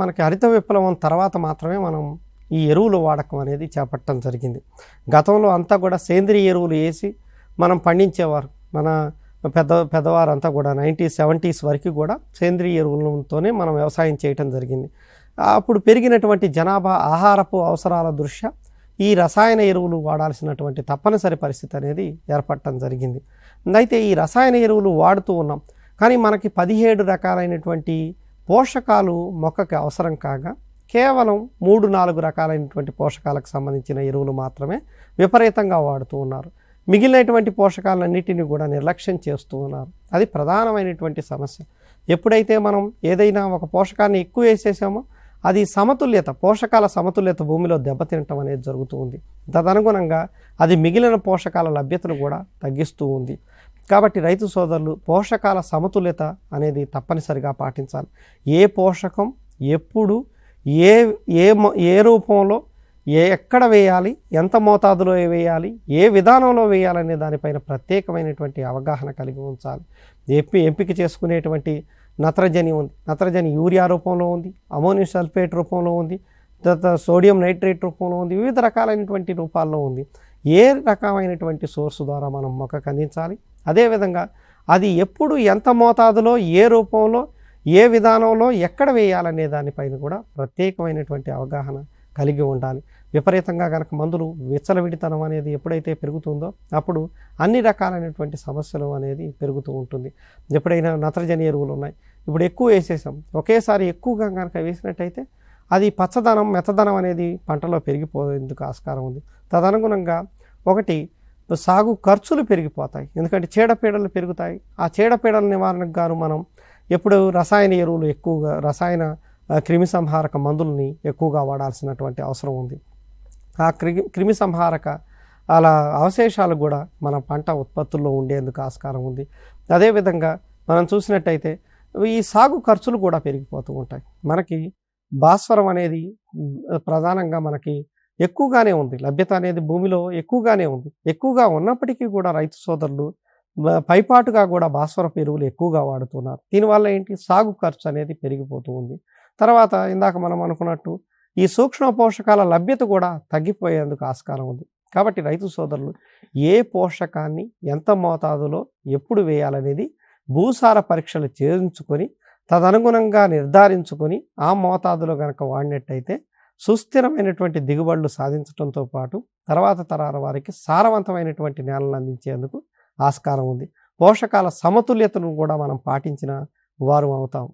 మనకి హరిత విప్లవం తర్వాత మాత్రమే మనం ఈ ఎరువుల వాడకం అనేది చేపట్టడం జరిగింది. గతంలో అంతా కూడా సేంద్రియ ఎరువులు వేసి మనం పండించేవారు. మన పెద్ద పెద్దవారంతా కూడా నైంటీ సెవెంటీస్ వరకు కూడా సేంద్రియ ఎరువులతోనే మనం వ్యవసాయం చేయటం జరిగింది. అప్పుడు పెరిగినటువంటి జనాభా ఆహారపు అవసరాల దృష్ట్యా ఈ రసాయన ఎరువులు వాడాల్సినటువంటి తప్పనిసరి పరిస్థితి అనేది ఏర్పడటం జరిగింది. అయితే ఈ రసాయన ఎరువులు వాడుతూ ఉన్నాం. కానీ మనకి పదిహేడు రకాలైనటువంటి పోషకాలు మొక్కకి అవసరం కాగా కేవలం మూడు నాలుగు రకాలైనటువంటి పోషకాలకు సంబంధించిన ఎరువులు మాత్రమే విపరీతంగా వాడుతూ ఉన్నారు. మిగిలినటువంటి పోషకాలన్నిటిని కూడా నిర్లక్ష్యం చేస్తూ ఉన్నారు. అది ప్రధానమైనటువంటి సమస్య. ఎప్పుడైతే మనం ఏదైనా ఒక పోషకాన్ని ఎక్కువ వేసేసామో అది సమతుల్యత పోషకాల సమతుల్యత భూమిలో దెబ్బతినటం అనేది జరుగుతూ ఉంది. తదనుగుణంగా అది మిగిలిన పోషకాల లభ్యతను కూడా తగ్గిస్తూ ఉంది. కాబట్టి రైతు సోదరులు పోషకాల సమతుల్యత అనేది తప్పనిసరిగా పాటించాలి. ఏ పోషకం ఎప్పుడు ఏ ఏ ఏ రూపంలో ఏ ఎక్కడ వేయాలి ఎంత మోతాదులో వేయాలి ఏ విధానంలో వేయాలనే దానిపైన ప్రత్యేకమైనటువంటి అవగాహన కలిగి ఉంచాలి. ఎంపి ఎంపిక చేసుకునేటువంటి నత్రజని ఉంది. నత్రజని యూరియా రూపంలో ఉంది అమోనియం సల్ఫేట్ రూపంలో ఉంది తర్వాత సోడియం నైట్రేట్ రూపంలో ఉంది వివిధ రకాలైనటువంటి రూపాల్లో ఉంది. ఏ రకమైనటువంటి సోర్స్ ద్వారా మనం మొక్కకు అందించాలి? అదేవిధంగా అది ఎప్పుడు ఎంత మోతాదులో ఏ రూపంలో ఏ విధానంలో ఎక్కడ వేయాలనే దానిపైన కూడా ప్రత్యేకమైనటువంటి అవగాహన కలిగి ఉండాలి. విపరీతంగా కనుక మందులు విచ్చలవిడితనం అనేది ఎప్పుడైతే పెరుగుతుందో అప్పుడు అన్ని రకాలైనటువంటి సమస్యలు అనేది పెరుగుతూ ఉంటుంది. ఎప్పుడైనా నత్రజని ఎరువులు ఉన్నాయి. ఇప్పుడు ఎక్కువ వేసేసాం. ఒకేసారి ఎక్కువగా కనుక వేసినట్టయితే అది పచ్చదనం మెత్తదనం అనేది పంటలో పెరిగిపోయేందుకు ఆస్కారం ఉంది. తదనుగుణంగా ఒకటి సాగు ఖర్చులు పెరిగిపోతాయి. ఎందుకంటే చీడపీడలు పెరుగుతాయి. ఆ చీడపీడల నివారణకు గాను మనం ఎప్పుడు రసాయన ఎరువులు ఎక్కువగా రసాయన క్రిమి సంహారక మందుల్ని ఎక్కువగా వాడాల్సినటువంటి అవసరం ఉంది. ఆ క్రిమి క్రిమి సంహారక అలా అవశేషాలు కూడా మన పంట ఉత్పత్తుల్లో ఉండేందుకు ఆస్కారం ఉంది. అదేవిధంగా మనం చూసినట్టయితే ఈ సాగు ఖర్చులు కూడా పెరిగిపోతూ ఉంటాయి. మనకి భాస్వరం అనేది ప్రధానంగా మనకి ఎక్కువగానే ఉంది. లభ్యత అనేది భూమిలో ఎక్కువగానే ఉంది. ఎక్కువగా ఉన్నప్పటికీ కూడా రైతు సోదరులు పైపాటుగా కూడా భాస్వరపు ఎరువులు ఎక్కువగా వాడుతున్నారు. దీనివల్ల ఏంటి? సాగు ఖర్చు అనేది పెరిగిపోతూ ఉంది. తర్వాత ఇందాక మనం అనుకున్నట్టు ఈ సూక్ష్మ పోషకాల లభ్యత కూడా తగ్గిపోయేందుకు ఆస్కారం ఉంది. కాబట్టి రైతు సోదరులు ఏ పోషకాన్ని ఎంత మోతాదులో ఎప్పుడు వేయాలనేది భూసార పరీక్షలు చేయించుకొని తదనుగుణంగా నిర్ధారించుకొని ఆ మోతాదులో కనుక వాడినట్టయితే సుస్థిరమైనటువంటి దిగుబడులు సాధించడంతో పాటు తర్వాత తరాల వారికి సారవంతమైనటువంటి నేలను అందించేందుకు ఆస్కారం ఉంది. పోషకాల సమతుల్యతను కూడా మనం పాటించిన వారు అవుతాం.